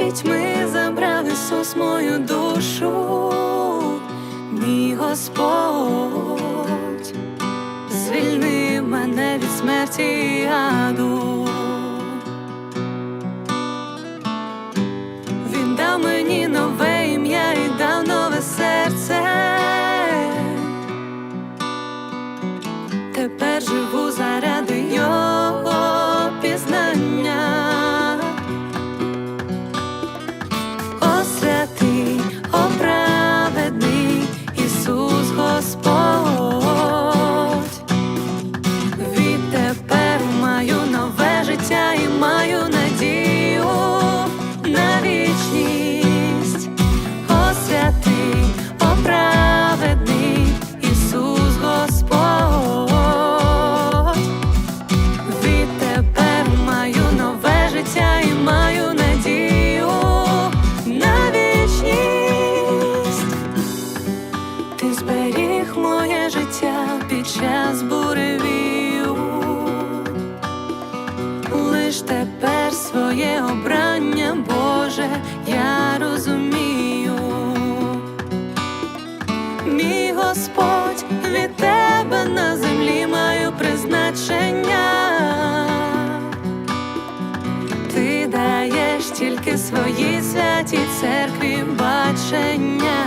пітьми забрав Ісус мою душу, мій Господь, звільни мене від смерті аду. Він дав мені нове ім'я і дав нове серце. Тепер живу. моє обрання, Боже, я розумію, мій Господь від тебе на землі маю призначення, ти даєш тільки своїй святій церкві бачення.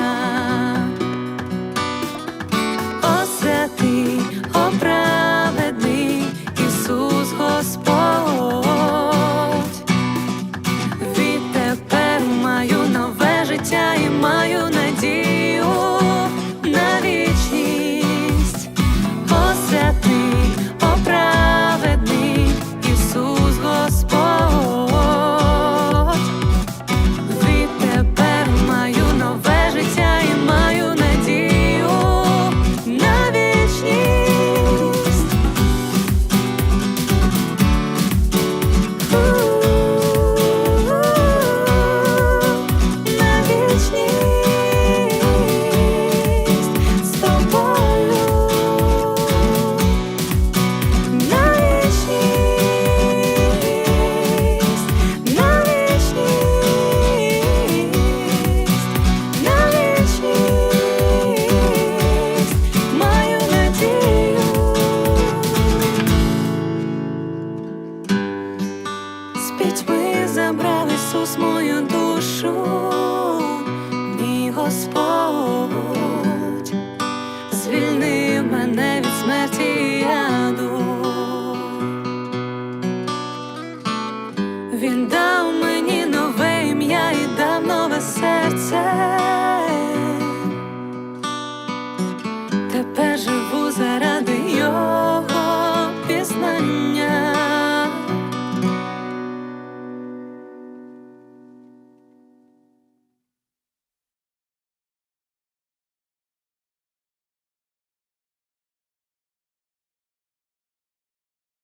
this morning.